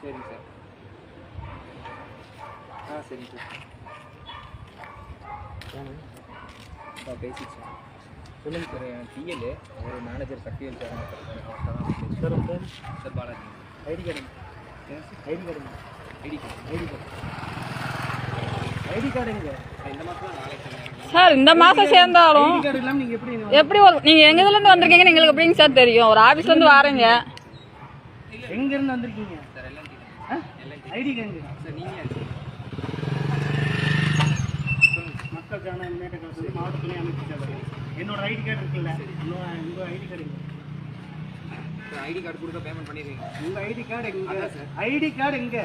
சரிங்க சார். ஆ சரிங்க சார். பேசிக் சார். சொல்லுங்க சார் என் டிஎல் ஒரு manager Sakthivel sir sir sir sir Balaji. ID card ID card ID card. ID card. ID இந்த மாதம் சார் இந்த மாசம் சேர்ந்தாலும் ஐடி கார்டு இல்லாமல் நீங்கள் எப்படி எப்படி ஒரு நீங்க எங்க இதுல இருந்து வந்திருக்கீங்கன்னு எங்களுக்கு எப்படிங்க சார் தெரியும்? ஒரு ஆபீஸ்ல இருந்து வாரீங்க. எங்க இருந்து வந்திருக்கீங்க? ஐடி கார்டு சார் நீங்கள் மக்கள் ஜன முன்னேற்ற கழகத்தில் மாவட்ட துணை அமைப்பு சேவை என்னோட ஐடி கார்டு இருக்குல்ல உங்க ID card sir ID card கொடுக்க பேமெண்ட் பண்ணிடுவீங்க. உங்க ஐடி கார்டு எங்க? சார். ஐடி கார்டு எங்க?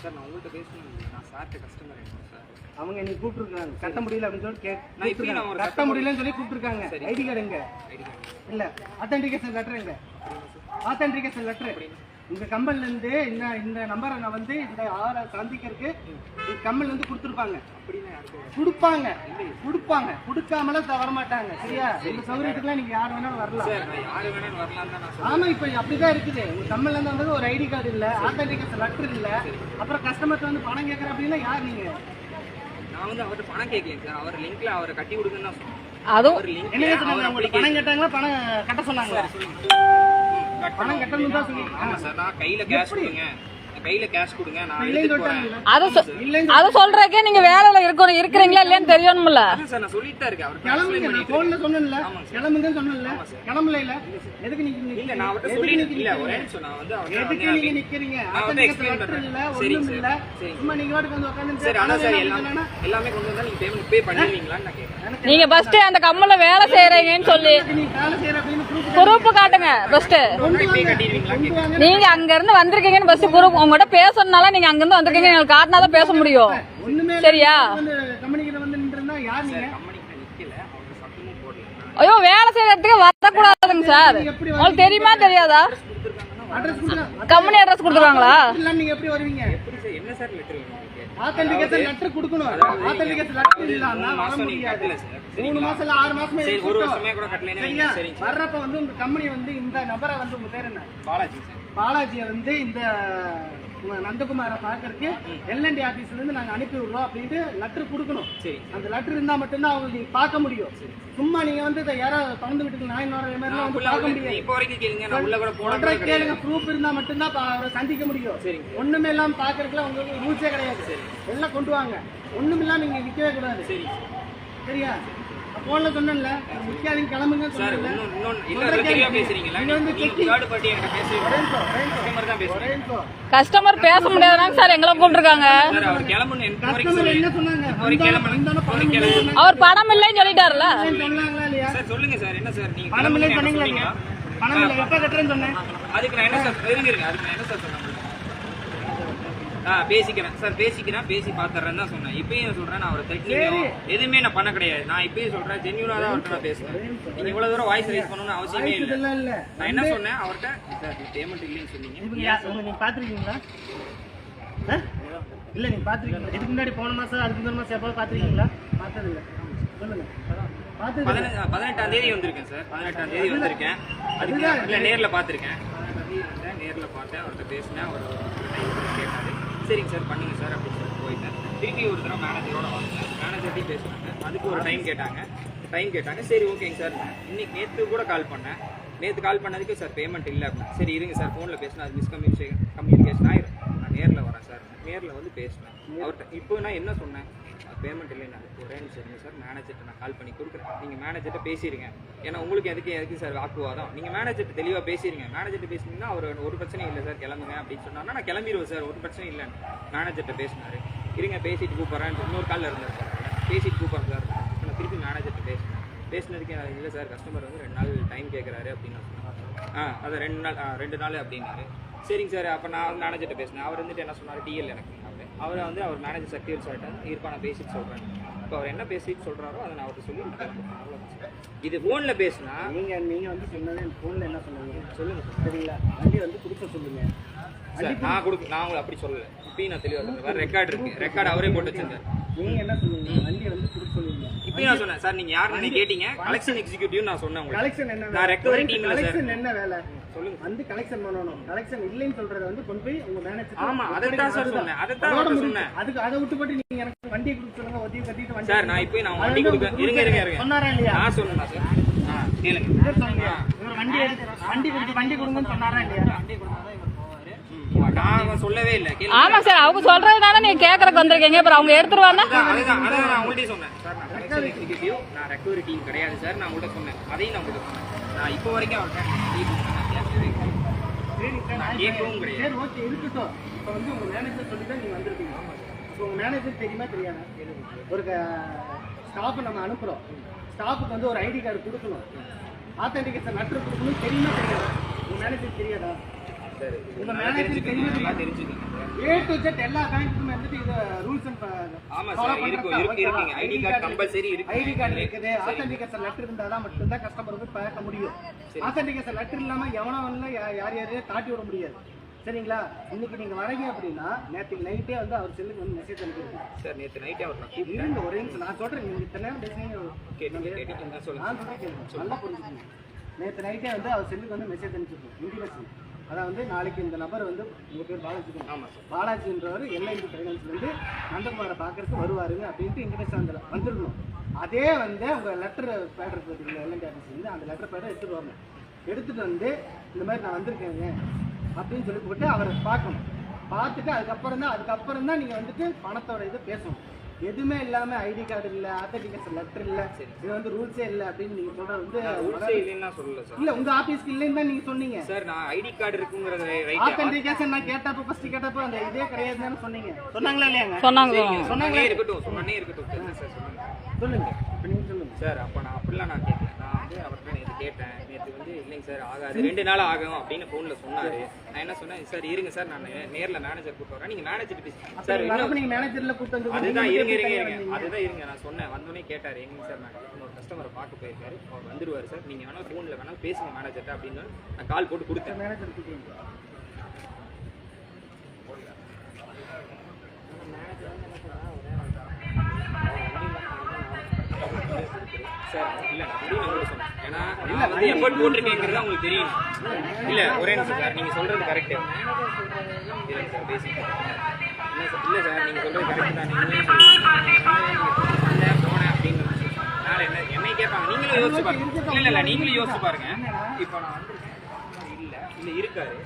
சார் நான் உங்கள்கிட்ட பேசணும் நான் சார்ட்ட கஸ்டமர் சார். அவங்க நீ கூப்பிட்டுருக்காங்க. கட்ட முடியல அப்படின்னு சொல்லி கேட் நான் இப்பயும் நான் ஒரு கட்ட முடியலன்னு சொல்லி கூப்பிட்டுருக்காங்க. ஐடி கார்டு எங்க? ID card. இல்ல அத்தன்டிகேஷன் லெட்டர் எங்க? ஆத்தன்டிகேஷன் லெட்டர் உங்க கம்பெனில இருந்து இந்த இந்த நம்பரை நான் வந்து இந்த ஆற சந்திக்கிறதுக்கு உங்க கம்பெனில இருந்து கொடுத்துருப்பாங்க. அப்படின்னா கொடுப்பாங்க. கொடுப்பாங்க. கொடுக்காமல வர மாட்டாங்க சரியா? இந்த சௌகரியத்துக்குலாம் நீங்க யார் வேணாலும் வரலாம். சார் நான் யாரு வேணாலும் வரலாம் தான் நான் சொல்றேன். ஆமா இப்ப அப்படிதான் இருக்குது. உங்க கம்பெனில இருந்து வந்தது ஒரு ஐடி கார்டு இல்ல ஆத்தன்டிகேஷன் லெட்டர் இல்ல. அப்புறம் கஸ்டமர்ட்ட வந்து பணம் கேட்கற அப்படின்னா யார் நீங்க? நான் வந்து அவர்கிட்ட பணம் கேட்கலைங்க சார். அவர் லிங்க்ல அவரை கட்டி கொடுக்குன்னு தான் சொன்னேன். அதுவும் பணம் கேட்டாங்களா? பணம் கட்ட சொன்னாங்களா? பணம் கட்டணும் தான் சொல்லி ஆமா சார் நான் கையில கேஷ் கொடுங்க. கையில கேஷ் கொடுங்க நான் இல்லைன்னு எடுத்துட்டு போறேன். அது சொ- இல்லைன்னு அது சொல்றதுக்கே நீங்க வேலையில இருக்கணும். இருக்கிறீங்களா இல்லையான்னு தெரியணும்ல. சார் நான் சொல்லிட்டு இருக்கேன். அவர்கிட்ட கிளம்புங்க. போன்ல சொன்னேன்ல. கிளம்புங்கன்னு சொன்னேன்ல. கிளம்பல இல்ல. எதுக்கு நீங்க இல்ல நான் சொல்லிட்டு நீங்க இல்ல? ஒரே நிமிஷம். நான் வந்து அவர்கிட்ட எதுக்கு நீங்க நிக்கிறீங்க? நான் வந்து பண்றேன். இல்ல ஒண்ணும் சார். இல்ல. சரிங்க. சும்மா நீங்க வாட்டுக்கு வந்து உட்கார்ந்து சரி எல்லாமே. எல்லாமே கொண்டு வந்தா நீங்க பேமெண்ட் பே நான் நீங்க ஃபர்ஸ்ட் அந்த கம்மல்ல வேலை செய்யறீங்கன்னு சொல்லி செய்யற குரூப் காட்டுங்க ஃபர்ஸ்ட். நீங்க அங்க இருந்து வந்திருக்கீங்கன்னு பஸ் குரூப் உங்ககிட்ட பேசணும்னால நீங்க அங்க இருந்து வந்திருக்கீங்க எங்களுக்கு காட்டினாதான் பேச முடியும். சரியா? ஐயோ வேலை செய்யறதுக்கு வரக்கூடாதுங்க சார் உங்களுக்கு தெரியுமா தெரியாதா கம்பெனி அட்ரஸ் கொடுத்துருவாங்களா நீங்க எப்படி வருவீங்க என்ன சார் லெட்டர் ஆத்தன்டிகேஷன் லெட்டர் கொடுக்கணும். ஆத்தன்டிகேஷன் லெட்டர் இல்லாம வர முடியாது. மூணு மாசம் ஆறு மாசமே ஒரு. வருஷமே கூட வர்றப்ப வந்து உங்க கம்பெனி வந்து இந்த நபரை வந்து உங்க பேர் என்ன? பாலாஜி பாலாஜியை வந்து இந்த நந்தகுமாரை பார்க்கறதுக்கு எல்என்டி ஆபீஸ்ல இருந்து நாங்க அனுப்பி விடுறோம் அப்படின்ட்டு லெட்டர் கொடுக்கணும். சரி. அந்த லெட்டர் இருந்தா மட்டும்தான் அவங்க நீங்க பார்க்க முடியும். சும்மா நீங்க வந்து இதை யாரோ திறந்து விட்டுட்டு நான் இன்னொரு மாதிரிலாம் வந்து பார்க்க இப்போ வரைக்கும் கேளுங்க உள்ள கூட ப்ரூஃப் இருந்தா மட்டும்தான் அவரை சந்திக்க முடியும். சரிங்க. ஒண்ணுமே இல்லாம பாக்குறதுக்குலாம் உங்களுக்கு ரூல்ஸே கிடையாது. எல்லாம் கொண்டு வாங்க. ஒண்ணும் இல்லாம நீங்க நிக்கவே கூடாது. சரி. சரியா? போன்ல சொன்னேன்ல. முக்கியாதீங்க கிளம்புங்க சார் இல்ல கஸ்டமர் பேச முடியாதுனாங்க சார் எங்களை கூப்பிட்டுருக்காங்க. சார் அவர் பணம் இல்லைன்னு கிளம்புன்னு சொன்னாங்க. அவர் பணம் இல்லைன்னு சொல்லிட்டாருல சொன்னாங்களா இல்லையா? சார் சொல்லுங்க சார் என்ன சார் நீங்க பணம் இல்லையா? சொன்னீங்க பணம் இல்லை எப்ப கட்டுறேன்னு சொன்னேன். அதுக்கு நான் என்ன சார் அதுக்கு நான் என்ன சார் சொன்னேன்? பேசிக்கிறேன். சார் பேசிக்கிறேன் பேசி பாத்துறேன்னு தான் சொன்னேன். இப்பயும் சொல்றேன் நான் அவரை தைக்கலையோ எதுவுமே நான் பண்ண கிடையாது. நான் இப்பயும் சொல்றேன் ஜென்யூனா தான் அவர்கிட்ட நான் பேசுறேன் நீங்க இவ்வளவு தூரம் வாய்ஸ் ரைஸ் பண்ணணும்னு அவசியமே இல்லை. நான் என்ன சொன்னேன்? அவர்கிட்ட சார் பேமெண்ட் இல்லைன்னு சொன்னீங்க. நீங்க பாத்திருக்கீங்களா? இல்ல நீங்க பாத்திருக்கீங்களா? இதுக்கு முன்னாடி போன மாசம் அதுக்கு முந்தின மாசம் எப்போ பாத்திருக்கீங்களா? பார்த்தது இல்ல சொல்லுங்க பதினெட்டாம் தேதி வந்திருக்கேன் சார். பதினெட்டாம் தேதி வந்திருக்கேன். அதுக்கு இல்ல நேர்ல வந்தேன் நேர்ல பார்த்தேன் அவர்கிட்ட பேசினேன். அவர் சரிங்க சார் பண்ணுங்க சார் அப்படின்னு சொல்லி போயிட்டேன் திருப்பி ஒரு தடவை மேனேஜரோட வந்தேன் மேனேஜர்ட்டையும் பேசினாங்க. அதுக்கு ஒரு டைம் கேட்டாங்க. டைம் கேட்டாங்க. சரி ஓகேங்க சார் இன்னைக்கு நேற்று கூட கால் பண்ணேன். நேற்று கால் பண்ணதுக்கு சார் பேமெண்ட் இல்லை அப்படின்னு. சரி இருங்க சார் ஃபோனில் பேசினா அது மிஸ்கம்யூனிகேஷன் கம்யூனிகேஷன் ஆயிரும். நேரில் வரேன் சார். நேரில் வந்து பேசினேன் அவர்கிட்ட இப்போ நான் என்ன சொன்னேன்? பேமெண்ட் இல்லைன்னா ஒரே நிமிஷம் இருங்க சார். மேனேஜர்கிட்ட நான் கால் பண்ணி கொடுக்குறேன். நீங்கள் மேனேஜர்கிட்ட பேசிடுங்க ஏன்னா உங்களுக்கு எதுக்கு எதுக்கு சார் வாக்குவாதம் நீங்கள் மேனேஜர்கிட்ட தெளிவாக பேசிடுங்க மேனேஜர்கிட்ட பேசினீங்கன்னா அவர் ஒரு பிரச்சனையும் இல்லை சார் கிளம்புங்க அப்படின்னு சொன்னாங்கன்னா நான் கிளம்பிடுவேன் சார். ஒரு பிரச்சனையும் இல்லைன்னு மேனேஜர்கிட்ட பேசினார். இருங்க பேசிட்டு கூப்பிட்றேன் இன்னொரு காலில் இருந்தார் சார். பேசிட்டு கூப்பிட்றேன் சார். இப்போ நான் திருப்பி மேனேஜர்கிட்ட பேசினேன் பேசினதுக்கு இல்லை சார். கஸ்டமர் வந்து ரெண்டு நாள் டைம் கேட்குறாரு அப்படின்னு சொன்னாங்க ஆ அது ரெண்டு நாள் ஆ, ரெண்டு நாள் அப்படின்னாரு. சரிங்க சார் அப்போ நான் மேனேஜர்கிட்ட பேசினேன். அவர் வந்துட்டு என்ன சொன்னார்? டிஎல் எனக்கு. அவரு அவரை வந்து அவர் மேனேஜர் சக்திவேல் சார்ட்ட இருப்பா நான் பேசிட்டு சொல்கிறேன் இப்போ அவர் என்ன பேசிட்டு சொல்கிறாரோ அதை நான் அவர்கிட்ட சொல்லி. இது ஃபோனில் பேசினா நீங்க நீங்க வந்து சொன்னது போன்ல என்ன சொன்னீங்க? சொல்லுங்க சரிங்களா? வண்டி வந்து கொடுக்க சொல்லுங்க. சார் நான் கொடுக்க நான் உங்களை அப்படி சொல்லலை. இப்பயும் நான் தெளிவாக சொல்கிறேன் ரெக்கார்டு இருக்கு. ரெக்கார்டு அவரே போட்டு வச்சிருந்தார். நீங்க என்ன சொன்னீங்க? வண்டி வந்து கொடுக்க சொல்லுங்க. இப்பயும் நான் சொன்னேன். சார் நீங்கள் யாருன்னு கேட்டீங்க. கலெக்ஷன் எக்ஸிக்யூட்டிவ் நான் சொன்னேன் உங்களுக்கு. கலெக்ஷன் என்ன நான் இல்ல sir. கலெக்ஷன் என்ன வேலை? சொல்லுங்க. வந்து கலெக்ஷன் பண்ணணும். கலெக்ஷன் இல்லைன்னு சொல்றத வந்து கொண்டு போய் உங்க மேனேஜர் ஆமா, அதைத்தான் சார் சொன்னேன். அதைத்தான் அவர்ட்ட சொன்னேன். அதுக்கு அதை விட்டு போட்டு நீங்க எனக்கு வண்டியை கொடுக்க சொல்லுங்க ஒத்தியை கட்டிட்டு வண்டி சார் நான் இப்போ நான் வண்டி கொடுக்க இருங்க இருங்க இருங்க. சொன்னாரா இல்லையா? நான் சொன்னேன் சார்? ஆ கேளுங்க. இவர் சொன்னீங்க இவர் வண்டி வண்டி கொடுத்து வண்டி கொடுங்கன்னு சொன்னாரா இல்லையா? நான் அவன் சொல்லவே இல்லை. கேளுங்க. ஆமா சார் அவங்க சொல்றதுனால நீங்க கேக்குறதுக்கு வந்திருக்கீங்க. அப்புறம் அவங்க எடுத்துருவாங்க அதான் அதுதான் அதான் நான் உங்கள்கிட்ட சொன்னேன். சார் நான் கலெக்ஷன் எக்ஸிக்யூட்டிவ் நான் ரெக்கவரி டீம் கிடையாது சார். நான் உங்கள்கிட்ட சொன்னேன். அதையும் நான் உங்கள்கிட்ட சொன்னேன். நான் இப்போ வரைக்கும் அவர்கிட்ட leave கொடுத்தேன். நான் கேட்கவே இல்லை. சரி சார் நான் கேட்கவும் கிடையாது. சரி ஓகே இருக்கட்டும். இப்போ வந்து உங்க மேனேஜர் சொல்லி தான் நீங்க வந்திருக்கீங்க. இப்போ உங்க மேனேஜர் தெரியுமா தெரியாதா? ஒரு ஸ்டாஃப் நம்ம அனுப்புறோம். ஸ்டாஃபுக்கு வந்து ஒரு ஐடி கார்டு கொடுக்கணும். ஆத்தென்டிகேஷன் லெட்டர் கொடுக்கணும். தெரியுமா தெரியாதா? உங்க மேனேஜர் தெரியாதா? உங்க மேனேஜர் தெரிஞ்சுக்கங்க ஏ டு ஜெட் எல்லா பேங்க்குமே வந்துட்டு இது ரூல்ஸ் அண்ட் ஆமா சார் இருக்கும் இருக்கு இருக்குங்க. ஐடி கார்டு கம்பல்சரி இருக்கு. ஐடி கார்டு இருக்குது. ஆத்தென்டிகேஷன் லெட்டர் இருந்தால் தான் மட்டும்தான் கஸ்டமர் போய் பார்க்க முடியும். ஆத்தென்டிகேஷன் லெட்டர் இல்லாம எவனோ ஒன்றும் யார் யாரையும் தாட்டி விட முடியாது. சரிங்களா? இன்னைக்கு நீங்க வரீங்க அப்படின்னா நேற்றுக்கு நைட்டே வந்து அவர் செல்லுக்கு வந்து மெசேஜ் அனுப்பியிருக்கேன் சார் நேற்று நைட்டே அவர் இருங்க ஒரே நிமிஷம். நான் சொல்றேன். நீங்க இத்தனை நேரம் பேசுனீங்க. கேட்டு கேட்டுட்டு தான் சொல்லுங்க நான் சொல்றேன். கேளுங்க. நல்லா புரிஞ்சுக்கணும் நேற்று நைட்டே வந்து அவர் செல்லுக்கு வந்து மெசேஜ் அனுப்பிச்சிருக்கோம். இன்டிமேஷன். அதான் வந்து நாளைக்கு இந்த நபர் வந்து உங்க பேர் பாலாஜி ஆமா சார். பாலாஜின்றவர் எல்ஐசி ஃபைனான்ஸ்லேருந்து நந்தகுமாரை பார்க்கறதுக்கு வருவாருங்க அப்படின்ட்டு இன்டர்நெட் அந்த வந்துருக்கணும். அதே வந்து உங்கள் லெட்டர் பேட் இருக்கு பார்த்தீங்களா எல்என்டி ஆஃபீஸ்லேருந்து அந்த லெட்டர் பேடை எடுத்துகிட்டு வரணும் எடுத்துகிட்டு வந்து இந்த மாதிரி நான் வந்திருக்கேங்க அப்படின்னு சொல்லி போட்டு அவரை பார்க்கணும். பார்த்துட்டு அதுக்கப்புறம் தான் அதுக்கப்புறம் தான் நீங்கள் வந்துட்டு பணத்தோட இது பேசணும். எதுவுமே இல்லாமல் ஐடி கார்டு இல்லை ஆத்தன்டிகேஷன் லெட்டர் இல்லை இது வந்து ரூல்ஸே இல்லை அப்படின்னு நீங்கள் சொல்கிறது ரூல்ஸே வந்து இல்லைன்னு நான் சொல்லல சார் இல்லை உங்கள் ஆஃபீஸ்க்கு இல்லைன்னு தான் நீங்கள் சொன்னீங்க. சார் நான் ஐடி கார்டு இருக்குங்கிறத ரைட் ஆத்தன்டிகேஷன் நான் கேட்டப்ப ஃபர்ஸ்ட் கேட்டப்ப அந்த இதே கிடையாதுன்னு சொன்னீங்க. சொன்னாங்களா இல்லையாங்க சொன்னாங்க சொன்னே இருக்கட்டும் சொன்னே இருக்கட்டும். சொல்லுங்க சார் சொல்லுங்க. சொல்லுங்க. இப்ப நீங்க சொல்லுங்க. சார் அப்போ நான் அப்படிலாம் நான் கேட்கல நான் வந்து அவர்கிட்ட நேற்று கேட்டேன். இல்லைங்க சார் ஆகாது. ரெண்டு நாள் ஆகும் அப்படின்னு ஃபோனில் சொன்னாரு. நான் என்ன சொன்னேன் சார் இருங்க சார் நான் நேரில் மேனேஜர் கூப்பிட்டு வரேன். நீங்கள் மேனேஜர் பேசி சார் இன்னும் வரப்ப நீங்க மேனேஜர்ல வந்து அதுதான் இருங்க இருங்க இருங்க? அதுதான் இருங்க. நான் சொன்னேன். வந்தோடனே கேட்டார் எங்க சார் நான் இன்னொரு கஸ்டமரை பார்க்க போயிருக்காரு. அவர் வந்துருவாரு சார். நீங்கள் வேணா ஃபோனில் வேணா பேசுங்க மேனேஜர்கிட்ட அப்படின்னு நான் கால் போட்டு கொடுத்தேன். மேனேஜர் கூப்பிடுங்க சார் இல்ல நான் முடிவு நான் சொன்னேன் ஏன்னா வந்து எஃபர்ட் போட்டிருக்கேங்கிறது உங்களுக்கு தெரியும். இல்ல ஒரே நிமிஷம் சார் நீங்க சொல்றது கரெக்ட் இல்லைங்க சார் பேசுங்க இல்ல சார் இல்ல சார் நீங்க சொல்றது கரெக்ட் தான். நீங்களே சொல்லுங்க. போனேன் அப்படின்னு நாளை என்ன என்னை கேட்பாங்க. நீங்களும் யோசிச்சு பாருங்க. இல்ல இல்ல நீங்களும் யோசிச்சு பாருங்க. இப்போ நான் வந்திருக்கேன். இல்ல இல்ல இருக்காரு.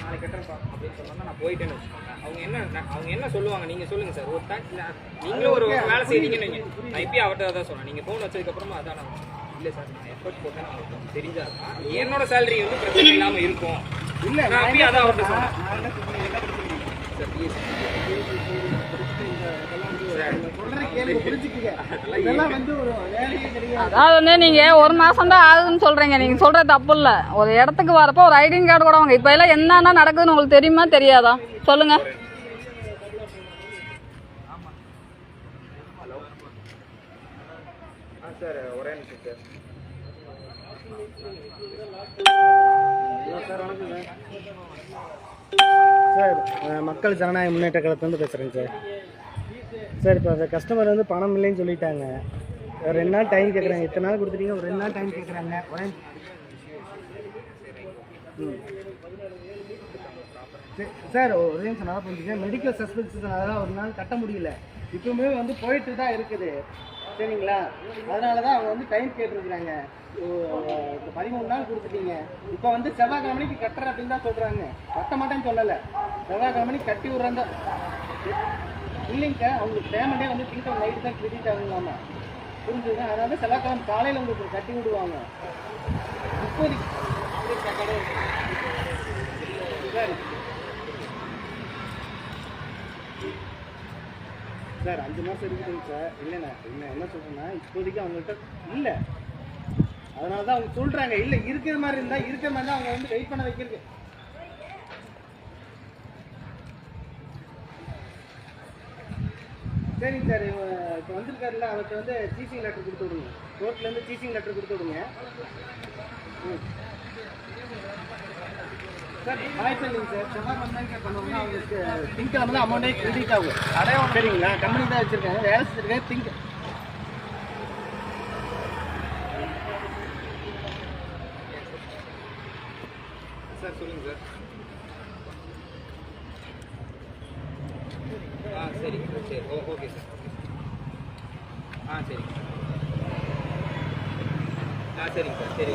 நாளைக்கு கட்டுறேன் அப்படின்னு சொன்னா நான் போயிட்டேன்னு வச்சுக்கோங்க. அவங்க என்ன அவங்க என்ன சொல்லுவாங்க நீங்க சொல்லுங்க சார். ஒரு டைம் நீங்களும் ஒரு வேலை செய்றீங்கன்னு வைங்க. ஐபி இப்பயும் அவர்கிட்ட தான் சொன்னேன். நீங்க ஃபோன் வச்சதுக்கு அப்புறமா அதான் நான் இல்ல சார் நான் எஃபர்ட் போட்டேன் உங்களுக்கு தெரிஞ்சாதான் என்னோட சேலரி வந்து பிரச்சனை இல்லாம இருக்கும். இல்ல நான் அதான் அவர்கிட்ட சொல்ற அதாவது நீங்க ஒரு மாசம் தான் ஆகுதுன்னு சொல்றீங்க. நீங்க சொல்றது தப்பு இல்ல ஒரு இடத்துக்கு வரப்போ ஒரு ஐடி கார்டு கூட வாங்க. இப்ப எல்லாம் என்னென்ன நடக்குதுன்னு உங்களுக்கு தெரியுமா தெரியாதா? சொல்லுங்க. சார் சார் மக்கள் ஜனநாயக முன்னேற்ற கழகத்துலேருந்து பேசுகிறேங்க சார். சார் இப்போ அந்த கஸ்டமர் வந்து பணம் இல்லைன்னு சொல்லிட்டாங்க. ரெண்டு நாள் டைம் கேட்குறாங்க இத்தனை நாள் கொடுத்துட்டீங்க ஒரு ரெண்டு நாள் டைம் கேட்குறாங்க ஒரே ம். சார் ஒரே நிமிஷம் நல்லா புரிஞ்சுங்க. மெடிக்கல் சஸ்பென்ஷன் அதெல்லாம் ஒரு நாள் கட்ட முடியல. இப்பவுமே வந்து போயிட்டு தான் இருக்குது. சரிங்களா? அதனால தான் அவங்க வந்து டைம் கேட்டுருக்குறாங்க. பதிமூணு நாள் கொடுத்துட்டீங்க. இப்போ வந்து செவ்வாய்க்கிழமைக்கு கட்டுற அப்படின்னு தான் சொல்கிறாங்க கட்ட மாட்டேன்னு சொல்லலை. செவ்வாய்க்கிழமைக்கு கட்டி விட்றேன் இல்லைங்க அவங்களுக்கு பேமெண்ட்டே வந்து திங்கக்கிழமை நைட்டு தான் கிரெடிட் ஆகுங்களாமா புரிஞ்சுங்க அதனால செவ்வாய்க்கிழமை காலையில் உங்களுக்கு கட்டி விடுவாங்க. இப்போதைக்கு சார் சார் அஞ்சு மாதம் இருக்குதுங்க சார். இல்லைண்ணா என்ன என்ன சொல்கிறேன்னா இப்போதைக்கு அவங்கள்ட்ட இல்லை. அதனால தான் அவங்க சொல்கிறாங்க இல்லை இருக்கிற மாதிரி இருந்தால் இருக்கிற மாதிரி தான் அவங்க வந்து வெயிட் பண்ண வைக்கிறது. சரிங்க சார் இப்போ வந்திருக்காருல்ல அவர்கிட்ட வந்து சீசிங் லெட்டர் கொடுத்து விடுங்க. கோர்ட்லேருந்து சீசிங் லெட்டர் கொடுத்து விடுங்க. சார் பாய் சொல்லுங்க சார் செவ்வாய் வந்தாங்க பண்ணுவாங்கன்னா அவங்களுக்கு திங்கக்கிழமை தான் அமௌண்ட்டே கிரெடிட் ஆகும். சரிங்களா? கம்பெனி தான் வச்சுருக்காங்க. வேலை செஞ்சுருக்கேன் திங்க சார் சொல்லுங்கள் சார். ஆ சரிங்க சார் சரி. ஓ ஓகே சார். ஆ சரி. ஆ சரிங்க சார். சரி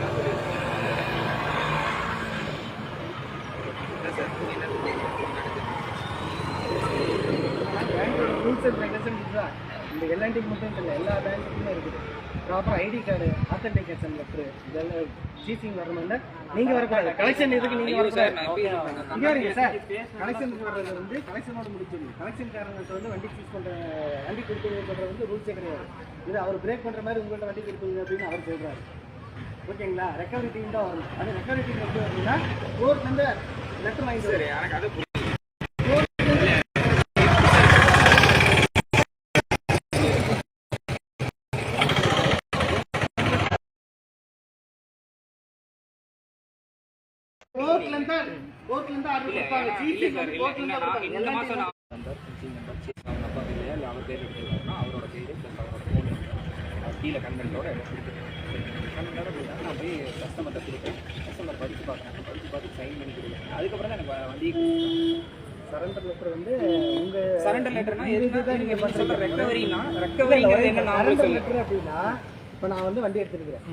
நான் சொல்லிடுறேன் சார் பேங்க்கோட ரூல்ஸ் அண்ட் ரெகுலேஷன் இதுதான் இந்த எல்என்டிக்கு மட்டும் இல்லை. எல்லா பேங்க்குமே இருக்குது. Proper ID card authentication letter இதெல்லாம் சீசிங் வரணும்னா நீங்கள் வரக்கூடாது கலெக்ஷன் ஐயோ சார் வரக்கூடாது இங்கே இருங்க சார் கலெக்ஷன் வர்றது வந்து கலெக்ஷனோட முடிச்சிடணும் கலெக்ஷன்காரங்க வந்து வண்டி சூஸ் பண்ணுற வண்டி கொடுப்பீங்க சொல்கிறது வந்து ரூல்ஸே கிடையாது. இது அவர் பிரேக் பண்ணுற மாதிரி உங்கள்ட்ட வண்டி கொடுப்பீங்க அப்படின்னு அவர் சொல்கிறாரு ஓகேங்களா ரெக்கவரி டீம் தான் வரணும். அது ரெக்கவரி டீம் எப்படி வரணும்னா கோர்ட்லேருந்து லெட்டர் வாங்கிட்டு ஆர்டர் நான் இந்த மாசம் நம்பர், சிசி நம்பர், சிசி அவங்க அப்பா பேர்லயா, இல்ல அவர் பேர் எடுத்துருக்காருன்னா, அவரோட பேரு plus அவரோட கீழே கொடுத்துருக்கேன். கொடுத்தா நான் போய் கஸ்டமர்கிட்ட கொடுப்பேன். கஸ்டமர் படிச்சு பார்க்கணும். படிச்சு பார்த்து sign பண்ணி கொடுக்கணும். அதுக்கப்புறம் தான் எனக்கு வண்டி சரண்டர் லெட்டர் வந்து உங்க சரண்டர் லெட்டர்னா எதுனா தான் நீங்க பண்றீங்க. ரெக்கவரினா ரெக்கவரிங்கிறது என்ன நான் அப்படின்னா இப்போ நான் வந்து வண்டி எடுத்துருக்கிறேன்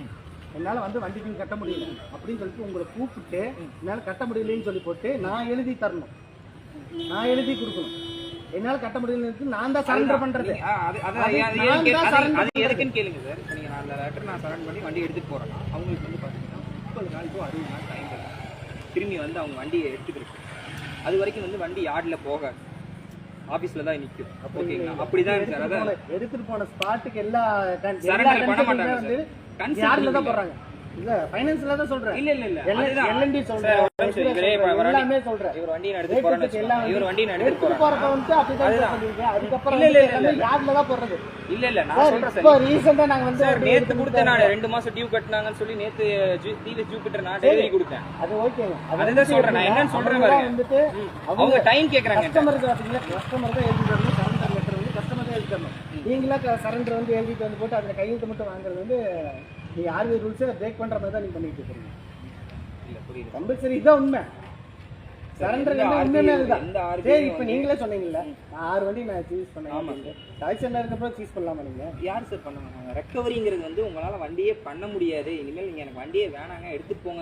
என்னால் வந்து வண்டி ஃபீஸ் கட்ட முடியல. அப்படின்னு சொல்லிட்டு உங்களை கூப்பிட்டு என்னால் கட்ட முடியலன்னு சொல்லி போட்டு நான் எழுதி தரணும். நான் எழுதி கொடுக்கணும். என்னால் கட்ட முடியலன்னு நான் தான் சரண்டர் பண்றது. அது எதுக்குன்னு கேளுங்க சார். இப்போ நீங்கள் நான் அந்த லெட்டர் நான் சரண்ட் பண்ணி வண்டி எடுத்துட்டு போறேன்னா அவங்களுக்கு வந்து பார்த்தீங்கன்னா முப்பது நாள் டு அறுபது நாள் டைம் திரும்பி வந்து அவங்க வண்டியை எடுத்துக்கிறதுக்கு அது வரைக்கும் வந்து வண்டி யார்டில் போகாது. ஆஃபீஸில் தான் நிற்கும் ஓகேங்களா அப்படிதான் சார் எடுத்துட்டு அதான். போன- எடுத்துட்டு போன ஸ்பாட்டுக்கு எல்லா பண்ண மாட்டாங்க யார்ல தான் பண்ணி போடுறாங்க? இல்ல ஃபைனான்ஸ்ல தான் சொல்றேன். இல்ல இல்ல சொல்றேன். எல்லாமே இவர். இவர் வந்து. பண்ணுவீங்க இல்ல, இல்ல, யார்ல தான் இல்ல இல்ல நான் சொல்றேன் இப்போ நாங்க வந்து சார் நேத்து கொடுத்தேன் நான். ரெண்டு மாசம் டியூ கட்டினாங்கன்னு சொல்லி நேத்து டிவி ஜூபிட்டர் நான் டெலிவரி கொடுத்தேன். அது அதுதான் வந்து சொல்றேன். நான் என்னன்னு சொல்றேன் அவங்க பாருங்க. வந்துட்டு அவங்க டைம் கேக்குறாங்க. பாத்தீங்கன்னா கஸ்டமர் தான் எழுதி தரணும் கஸ்டமர் தான் எழுதி தரணும். நீங்களா சரண்டர் வந்து எழுதிட்டு வந்து போட்டு அதுல கையெழுத்து மட்டும் வாங்குறது வந்து நீங்க ஆர்பிஐ ரூல்ஸை பிரேக் பண்ற மாதிரி தான் நீங்க பண்ணிட்டு இருக்கீங்க. இல்ல புரியுது. கம்பல்சரி இதான் உண்மை. சரண்டர் சரி இப்போ நீங்களே சொன்னீங்கல்ல ஆறு வண்டி நான் சீஸ் பண்ணேன். ஆமா. கலெக்ஷன்ல இருக்கப்போ சீஸ் பண்ணலாமா நீங்க? யார் சார் பண்ணுவாங்க ரெக்கவரிங்கிறது வந்து உங்களால வண்டியே பண்ண முடியாது. இனிமேல் நீங்க எனக்கு வண்டியே வேணாங்க எடுத்துட்டு போங்க.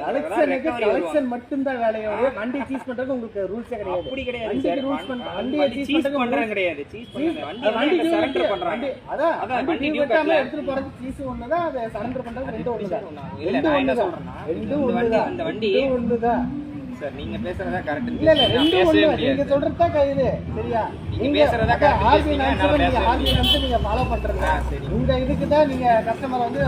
கலெக்ஷன் மட்டும்தான் வேலையோட வண்டி சீஸ் பண்றது உங்களுக்கு ரூல்ஸே கிடையாது. அப்படி கிடையாது சார் பண்ற- வண்டி வண்டியை வண்டி சீஸ் பண்றது கிடையாது. சீஸ் பண்றது வண்டி சரண்டர் வண்டி- அதான் அதான் வண்டி. எடுத்துட்டு போறது சீஸ் ஒண்ணுதான் அதை சரண்டர் பண்றது ரெண்டும் ஒண்ணுதான். இல்ல நான் என்ன ரெண்டும் இந்த வண்டி ஒண்ணுதான். சார் நீங்க பேசுறதா கரெக்ட் இல்ல இல்ல ரெண்டும் ஒண்ணு. நீங்க சொல்றதா கைது சரியா? நீங்க பேசுறதா correct. ஆர்பி நீங்க பேச ஆர்பி நான்ஸ் நீங்க ஃபாலோ பண்றீங்க. இந்த இதுக்கு தான் நீங்க கஸ்டமர் வந்து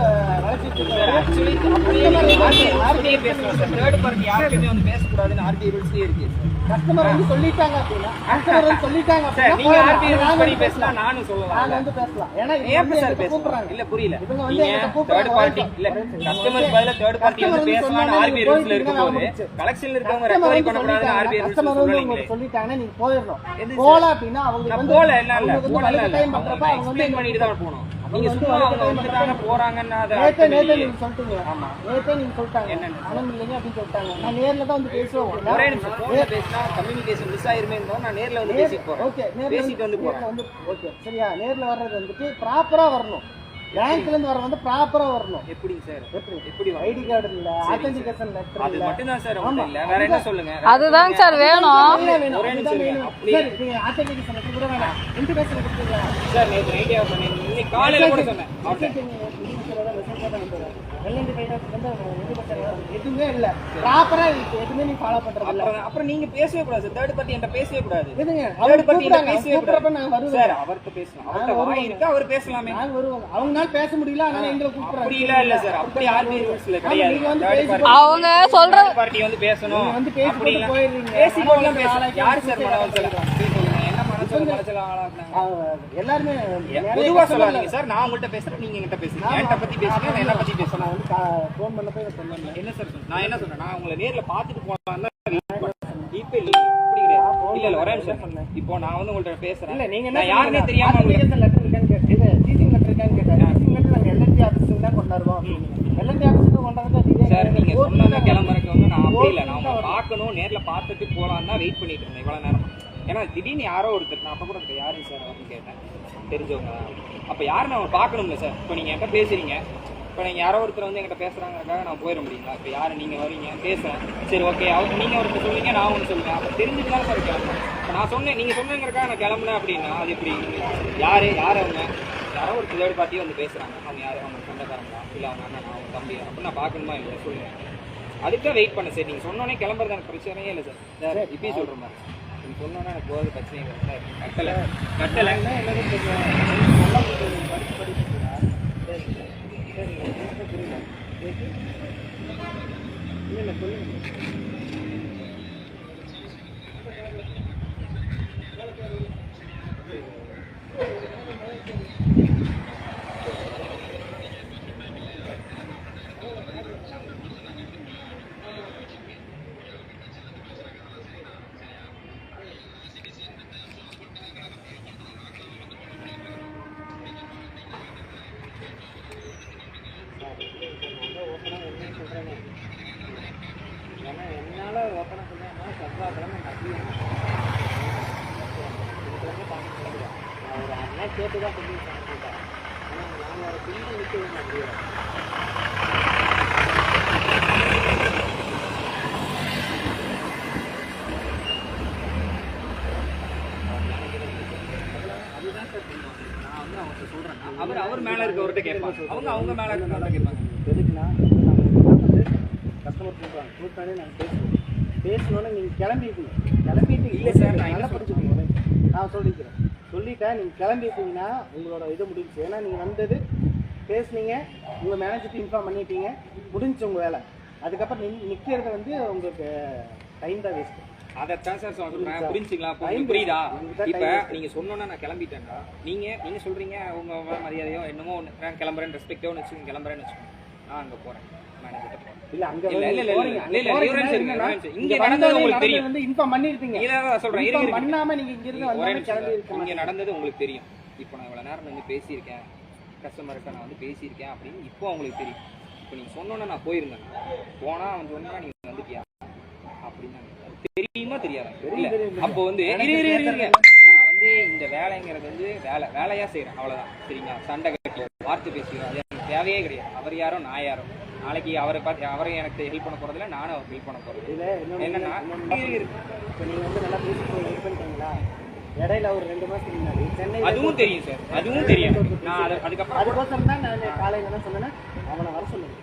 வளர்ச்சிட்டு இருக்காரு ஆக்சுவலி அப்படியே நீங்க ஆர்பிஐ பேசலாம் சார். தேர்ட் பார்ட்டி யாருக்குமே வந்து பேசக்கூடாதுன்னு ஆர்பிஐ ரூல்ஸ்லயே இருக்கு. கஸ்டமர் வந்து சொல்லிட்டாங்க அப்படின்னா கஸ்டமர் வந்து சொல்லிட்டாங்க அப்படின்னா நீங்க நாங்க ரூல்ஸ் படி பேசலாம். நானும் சொல்லலாம் நாங்க வந்து பேசலாம். ஏன்னா ஏன் சார் பேசலாம் கூப்பிடுறாங்க. இல்ல புரியல. இவங்க வந்து. தேர்ட் பார்ட்டி இல்ல. கஸ்டமர்ஸ் பதிலா தேர்ட் பார்ட்டி வந்து ஆர்பிஐ நீங்க ரூல்ஸ்ல இருக்கும்போது. கலெக்ஷன்ல இருக்கவங்க கஸ்டமர் ரெக்கவரி வந்து பண்ணக்கூடாதுன்னு ஆர்பிஐ. ரூல்ஸ் கஸ்டமர் வந்து சொல்லிட்டாங்கன்னா நீங்க போல வந்து இல்ல இல்ல. போல டைம் பண்றப்ப அவங்க வந்து எக்ஸ்பிளைன் பண்ணிட்டு தான் போகணும். நீங்க சும்மா வழக்கு அவங்க time வந்துட்டாங்க பண்றப்ப போறாங்கன்னு அதை நேத்தே அர்த்தம் நேத்தே இல்லையே. நீங்க சொல்லிட்டீங்க. ஆமா. நேத்தே நீங்க சொல்லிட்டாங்க. என்னன்னு? பணம் இல்லைங்க அப்படின்னு சொல்லிட்டாங்க. நான் நேர்ல தான் வந்து பேசுவேன். ஒரே நிமிஷம். போன்ல பேசினா கம்யூனிகேஷன் மிஸ் ஆயிருமே நான் நேர்ல வந்து பேசிட்டு போறேன். ஓகே நேர்ல பேசிட்டு வந்து போறேன். ஓகே சரியா? நேர்ல வர்றது வந்துட்டு ப்ராப்பரா வரணும். பேங்க்ல இருந்து வர வந்து ப்ராப்பரா வரணும். எப்படிங்க சார்? எப்படி? எப்படி? ஐடி கார்டு இல்ல ஆத்தென்டிகேஷன் லெட்டர் அது மட்டும் தான் சார் உங்கள்ட்ட இல்ல. வேற என்ன சொல்லுங்க? அதுதாங்க சார் வேணும் அதுதான் வேணும். ஒரே நிமிஷம் அதுதான் சரி, நீங்க authentication letter கூட வேணாம். intimation கொடுத்தீங்களா? சார் நேற்று நைட்டே பண்ணேன். இன்னைக்கு காலையில கூட சொன்னேன். வந்து எதுவுமே இல்ல. ப்ராப்பரா எதுவுமே நீ ஃபாலோ பண்றது இல்ல. அப்புறம் அப்புறம் நீங்க பேசவே கூடாது. சார் தேர்ட் பார்ட்டி என்கிட்ட பேசவே கூடாது. எதுங்க தேர்ட் அவங்க பார்ட்டி கூப்பிடுறாங்க. பேசவே கூடாது. சார் அவர்கிட்ட பேசலாம் அவர்கிட்ட வாய் இருக்கு? அவர் பேசலாமே. நாங்க வருவோம் அவங்களால பேச முடியல. அதனால எங்களை கூப்பிடுறாங்க. அப்படி இல்ல இல்ல சார் அப்படி ரூல்ஸ்ல கிடையாது. பார்ட்டி அவங்க சொல்ற பார்ட்டி வந்து பேசணும். வந்து பேசி போயிடுறீங்க. பேசி போட்டுலாம் ஆனா பேச நாளைக்கு யார் சார் சொல்லுங்க? எல்லாருமே நிறைய பொதுவா customer சொல்லாதீங்க சார். நான் உங்கள்கிட்ட பேசுறேன் நீங்க என்கிட்ட பேசுங்க. என்கிட்ட பத்தி பேசுங்க நான் என்ன பத்தி நான் வந்து ஃபோன் பண்ணப்போ இதை சொன்னேன் என்ன சார்? நான் என்ன சொன்னேன் நான் உங்களை நேர்ல பாத்துட்டு போலாம் இப்ப இல்ல இப்படி கிடையாது. இல்ல இல்ல ஒரே நிமிஷம். இப்போ நான் வந்து உங்கள்ட்ட பேசுறேன். இல்ல நீங்க நான் யாருன்னே தெரியாம உங்களுக்கு லெட்டர் இருக்கான்னு கேட்டு இது டீச்சிங் லெட்டர் இருக்கான்னு கேட்டாங்க டீச்சிங் லெட்டர் நாங்க எல்என்டி ஆபீஸ்க்கு தான் கொண்டு வருவோம் எல்என்டி ஆபீஸ்க்கு கொண்டு வரதா சார் நீங்க கிளம்புறதுக்கு வந்து நான் அப்படி இல்ல. நான் பார்க்கணும் நேர்ல பார்த்துட்டு போலாம் தான் வெயிட் பண்ணிட்டு இருந்தேன். இவ்வளவு நேரம். ஏன்னா திடீர்னு யாரோ ஒருத்தர் நான் அப்போ கூட இருக்கேன் யாருங்க சார் அப்படின்னு கேட்டேன். தெரிஞ்சவங்க. அப்போ யாருன்னு அவங்க பார்க்கணும்ல சார் இப்போ நீங்கள் என்கிட்ட பேசுறீங்க. இப்போ நீங்கள் யாரோ ஒருத்தர் வந்து என்கிட்ட பேசுகிறாங்கிறக்காக நான் போயிட முடியுங்களா? இப்போ யார் நீங்கள் வரீங்க? பேசுகிறேன் சரி ஓகே அவங்க நீங்கள் ஒருத்தர் சொல்லுவீங்க நான் ஒன்று சொல்லுவேன் அப்போ தெரிஞ்சுட்டு தானே சார் கிளம்புறேன். இப்போ நான் சொன்னேன் நீங்கள் சொன்னேங்கிறக்காக நான் கிளம்புனேன் அப்படின்னா அது எப்படி? யார் யார் அவங்க? யாரோ ஒரு தேர்ட் பார்ட்டி வந்து பேசுகிறாங்க அவங்க யார்? அவங்க சொந்தக்காரங்களா? இல்லை அவங்க அண்ணன்? அவங்க தம்பி? அப்படின்னு நான் பார்க்கணுமா இல்லை சொல்லுவேன் அதுக்கு தான் வெயிட் பண்ண சார் நீங்கள் சொன்னோன்னே கிளம்புறது எனக்கு பிரச்சனையே இல்லை சார் சார் இப்பயும் சொல்கிற மாதிரி நீங்கள் சொன்னோன்னே எனக்கு போகிறது பிரச்சனை கட்டலை. கட்டலை. என்ன படிச்சு படிச்சுங்களா? சரி சரி புரியல என்னால் ஓப்பனாக சொன்னேன்னா செவ்வாய்க்கிழமை மதியம் இதுக்கு வந்து பார்க்க முடியாது நான் ஒரு அண்ணன் கேட்டு தான் சொல்லி கேட்டேன் ஆனால் நாங்கள் ஒரு பின்ன நிற்கவே முடியாது அதுதான் சார் பண்ணுவாங்க. நான் வந்து சொல்றேன். அவர் அவர் மேல இருக்கவர்கிட்ட கேட்பாங்க. அவங்க அவங்க மேல இருக்கவர்கிட்ட கேட்பாங்க. எதுக்குன்னா கஸ்டமர் கூப்பிடுவாங்க கூப்பிட்டாலே நாங்கள் பேசுவோம். பேசணுன்னு நீங்கள் கிளம்பிட்டீங்க. கிளம்பிட்டு இல்ல சார், நான் என்ன நல்லா படிச்சுக்கோங்க நான் சொல்லிக்கிறேன். சொல்லிட்டேன் நீங்கள் கிளம்பிட்டீங்கன்னா உங்களோட இது முடிஞ்சுச்சு. ஏன்னா நீங்கள் வந்தது பேசுனீங்க உங்கள் மேனேஜர்ட்டு இன்ஃபார்ம் பண்ணிட்டீங்க. முடிஞ்சுச்சு உங்கள் வேலை. அதுக்கப்புறம் நிற்கிறது வந்து உங்களுக்கு டைம் தான் வேஸ்ட்டு அதைத்தான் சார் சொல்றேன். புரிஞ்சுங்களா? புரியுதா? இப்ப time waste. நீங்க சொன்னோன்னா நான் கிளம்பிட்டேன்டா. நீங்க நீங்க சொல்றீங்க உங்க மரியாதையோ என்னமோ ஒன்று நான் கிளம்புறேன் ரெஸ்பெக்டோ வச்சுக்கோங்க கிளம்புறேன்னு வச்சுக்கோங்க. நான் அங்க போறேன். நடந்தது உங்களுக்கு தெரியும். இப்போ நான் இவ்வளவு நேரம் வந்து பேசியிருக்கேன். கஸ்டமர்கிட்ட நான் வந்து பேசியிருக்கேன் அப்படின்னு இப்போ உங்களுக்கு தெரியும். இப்போ நீங்க சொன்னோன்னே நான் போயிருந்தேன். போனா அவன் சொன்னா நீங்க வந்துட்டியா? அப்படின்னு தெரியுமா தெரியாதா. அப்போ வந்து. நான் வந்து இந்த வேலைங்கிறது வந்து வேலை வேலையா செய்றேன். அவ்வளவுதான். சரிங்களா? சண்டை கட்டி வார்த்தை பேசிக்கிறோம் அது எனக்கு தேவையே கிடையாது. அவர் யாரோ நான் யாரோ. நாளைக்கு அவரை பார்த்து அவரை எனக்கு ஹெல்ப் பண்ண போறதில்ல நானும் அவர் ஹெல்ப் பண்ண போறது என்னன்னா நீங்க வந்து நல்லா பேசி பண்ணிட்டீங்களா? இடையில ஒரு ரெண்டு மாசத்துக்கு முன்னாடி சென்னை அதுவும் தெரியும் சார். அதுவும் தெரியும். நான் அது- அதுக்கப்புறம் அதுக்கோசரம் தான் நான் காலையில என்ன சொன்னேன்னா அவனை வர சொல்லுங்க.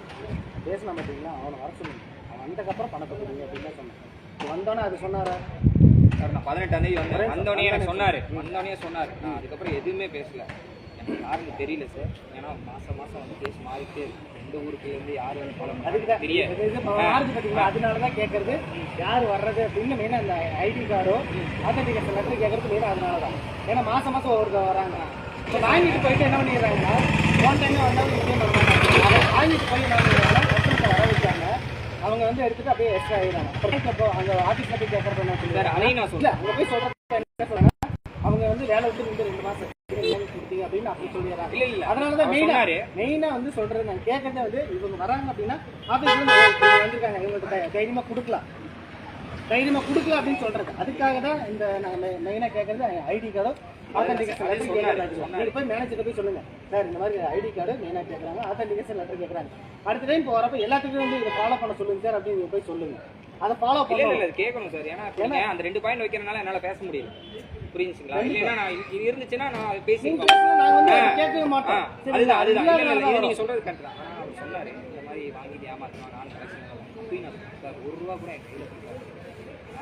பேசலாம் பார்த்தீங்களா அவனை வர சொல்லுங்க. அவன் வந்ததுக்கப்புறம் பணத்தை கொடுங்க அப்படின்னு தான் சொன்னேன். வந்தோன்னே அது சொன்னாரா? சார் நான் பதினெட்டாம் தேதி வந்தேன். வந்தோடனே எனக்கு சொன்னாரு. வந்தோடனே சொன்னாரு. நான் அதுக்கப்புறம் எதுவுமே பேசல. எனக்கு யாருன்னு தெரியல சார். ஏன்னா மாசம் மாசம் வந்து கேஸ் மாறிட்டே இருக்கு. எந்த ஊருக்கு இருந்து யார் வந்து ஃபாலோ அதுக்கு தான் தெரிய இது இது மாறுது பார்த்தீங்களா அதனால தான் கேட்கறது யார் வர்றது அப்படின்னு மெயினாக அந்த ஐடி கார்டோ ஆத்தன்டிகேஷன் லெட்டர் கேட்கறது மெயினாக அதனால தான் ஏன்னா மாதம் மாதம் ஒவ்வொருத்தர் வராங்க. இப்போ வாங்கிட்டு போயிட்டு என்ன பண்ணிடுறாங்கன்னா ஒன் டைம் வந்தாலும் இங்கே பண்ண மாட்டாங்க அதை வாங்கிட்டு போய் என்ன பண்ணிடுறாங்கன்னா கஸ்டமர்ஸை வர வச்சாங்க அவங்க வந்து எடுத்துட்டு அப்படியே எக்ஸ்ட்ரா ஆகிடுறாங்க அங்கே ஆஃபீஸில் போய் கேட்கறது என்ன சார் சொல்லுவாங்க அதையும் நான் சொல்றேன். அங்கே போய் சொல்கிறது என்ன சொல்றாங்க? அவங்க வந்து வேலை விட்டு நின்று ரெண்டு மாதம் அப்படின்னு அப்படி சொல்லிடுறாங்க. இல்ல இல்ல. அதனால தான் அவர் மெயினா சொன்னாரு. மெயினா வந்து சொல்றது நான் கேட்கறதே வந்து இவங்க வராங்க அப்படின்னா இவங்க வந்திருக்காங்க. இவங்களுக்கு தை- தைரியமா கொடுக்கலாம். தைரியமா கொடுக்கலாம் அப்படின்னு சொல்றது. அதுக்காக தான் இந்த நான் மெயினா கேட்கறது ஐடி ஆத்தன்டிகேஷன் லெட்டர் கேட்கறாங்க. நீங்க போய் மேனேஜர் போய் சொல்லுங்க. சார் இந்த மாதிரி ஐடி கார்டு மெயினா கேட்கறாங்க ஆத்தன்டிகேஷன் லெட்டர் கேட்கறாங்க அடுத்த டைம் போறப்ப எல்லாத்துக்கும் வந்து இதை ஃபாலோ பண்ண சொல்லுங்க சார் அப்படின்னு போய் சொல்லுங்க. அதை ஃபாலோ இல்ல இல்ல கேட்கணும் சார். ஏன்னா அந்த ரெண்டு பாயிண்ட் வைக்கிறனால என்னால பேச முடியல. புரிஞ்சுங்களா? இல்லைன்னா நான் இது- இருந்துச்சுன்னா நான் ஆ. கேட்கவே ஆ, மாட்டோம் அதுதான்? அதுதான். நீங்க. சொல்றது கரெக்ட் தான். சொன்னாரு. மாதிரி வாங்கிட்டு ஏமாற்றணும் நான் கலெக்ஷன் அப்படின்னு சார் ஒரு ரூபா கூட என் கையில் கொடுக்காது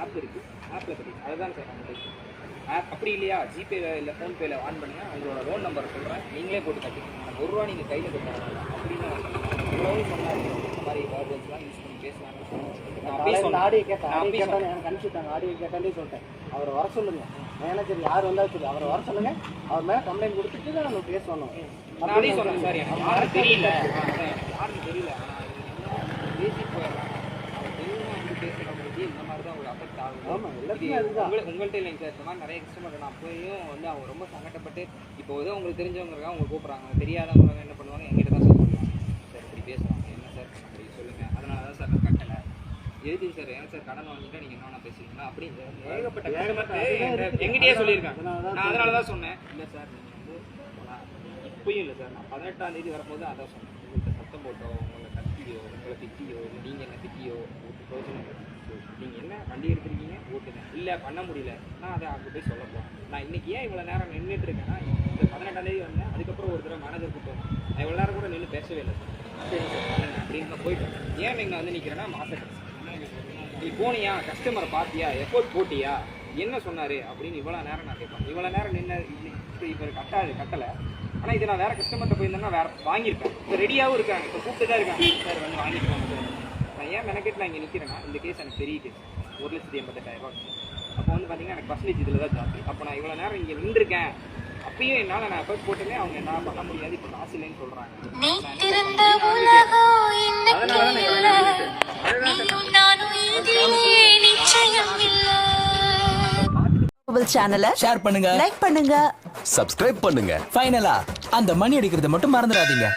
ஆப் இருக்குது ஆப்பில் கட்டி. அதுதான் சார் நான் ஆப் அப்படி இல்லையா? ஜிபேல இல்லை ஃபோன்பேல ஆன் பண்ணுங்கள் உங்களோட லோன் நம்பர் சொல்கிறேன் நீங்களே போட்டு கட்டிக்கோங்க. ஒரு ரூபா நீங்கள் கையில் கொடுக்காது அப்படின்னு நான் சொன்னேன். இந்த மாதிரி வேர்ட்ஸ்லாம் யூஸ் பண்ணி பேசலாம்னு ஆடியோ கேட்டேன் ஆடியோ அப்பயே கேட்டாலே எனக்கு அனுப்பிச்சுட்டாங்க ஆடியோ கேட்டாலே சொல்லிட்டேன். அவரை வர சொல்லுங்க. மேனேஜர் யார் வந்தாலும் சரி அவரை வர சொல்லுங்க. அவர் மேல கம்ப்ளைண்ட் கொடுத்துட்டு தான் நம்ம எனக்கு யாரும் தெரியல. யாருன்னு தெரியல. பேசிட்டு போயிடலாம் இந்த மாதிரி தான் ஒரு அஃபெக்ட் ஆகும் ஆமா, எல்லாத்துக்கும் அதுதான். உங்களை உங்கள்கிட்ட இல்லைங்க சார். இந்த மாதிரி நிறைய கஸ்டமர் நான் போயும் வந்து அவங்க ரொம்ப சங்கடப்பட்டு இப்போ ஏதோ உங்களுக்கு தெரிஞ்சவங்க அவங்க கூப்பிட்றாங்க. தெரியாதவங்க என்ன பண்ணுவாங்க? என்கிட்ட தான் சார் சொல்லுவாங்க. சார் இப்படி பேசுவாங்க என்ன சார்? அப்படி சொல்லுங்க. அதனால தான் சார் நான் எதுக்கு சார் ஏன் சார் கடன் வாங்கிட்டா நீங்க என்ன பேசுவீங்களா? அப்படி ஏகப்பட்ட கஸ்டமர் எங்கிட்டயே சொல்லியிருக்காங்க. நான் அதனால தான் சொன்னேன். இல்லை சார் நீங்கள் வந்து இப்பயும் இல்லை சார். நான் பதினெட்டாம் தேதி வரும்போது அதான் சொன்னேன். உங்கள்கிட்ட சத்தம் போட்டோ உங்களை கத்தியோ உங்களை திட்டியோ இல்லை நீங்கள் என்ன திட்டியோ ஒரு பிரயோஜனம் இல்லை. நீங்க என்ன வண்டி எடுத்திருக்கீங்க? ஓட்டுங்க இல்லை பண்ண முடியல. நான் அதை அங்கே போய் சொல்ல போகிறேன் நான் இன்னைக்கு ஏன் இவ்வளோ நேரம் நின்றுட்டு இருக்கேன்னா இந்த பதினெட்டாம் தேதி வந்தேன். அதுக்கப்புறம் ஒரு தடவை மேனேஜர் கூட்டம் நான் இவ்வளோ நேரம் கூட நின்று பேசவே இல்லை சார். அப்படின்னு நான் போயிட்டேன் ஏன் நீங்கள் வந்து நிற்கிறேன்னா மாச நீ போனியா? கஸ்டமரை பார்த்தியா எஃபோர்ட் போட்டியா? என்ன சொன்னார்? அப்படின்னு இவ்வளோ நேரம் நான் கேட்பேன் இவ்வளோ நேரம் நின்று இப்போ இவர் கட்டாது கட்டலை. ஆனால் இது நான் வேறு கஸ்டமர்கிட்ட போயிருந்தேன்னா வேறு வாங்கியிருப்பேன். இப்போ ரெடியாகவும் இருக்காங்க. இப்போ கூப்பிட்டு தான் இருக்காங்க. சார் வந்து வாங்கிட்டு சார். நான் ஏன் மெனக்கெட் நான் இங்கே நிற்கிறேன்னா இந்த கேஸ் எனக்கு பெரிய கேஸ் ஒரு லட்சத்தி எண்பத்தெட்டாயிரம் ரூபா அப்போ வந்து பார்த்தீங்கன்னா எனக்கு பர்சன்டேஜ் இதில் தான் ஜாஸ்தி. அப்போ நான் இவ்வளோ நேரம் இங்கே நின்றுருக்கேன். அப்பயும் என்னால் நான் எஃபர்ட் போட்டுமே அவங்க என்ன பண்ண முடியாது இப்போ காசு இல்லைன்னு சொல்கிறாங்க சேனலை ஷேர் பண்ணுங்க. லைக் பண்ணுங்க. சப்ஸ்கிரைப் பண்ணுங்க. ஃபைனலா அந்த மணி அடிக்கிறத மட்டும் மறந்துடாதீங்க.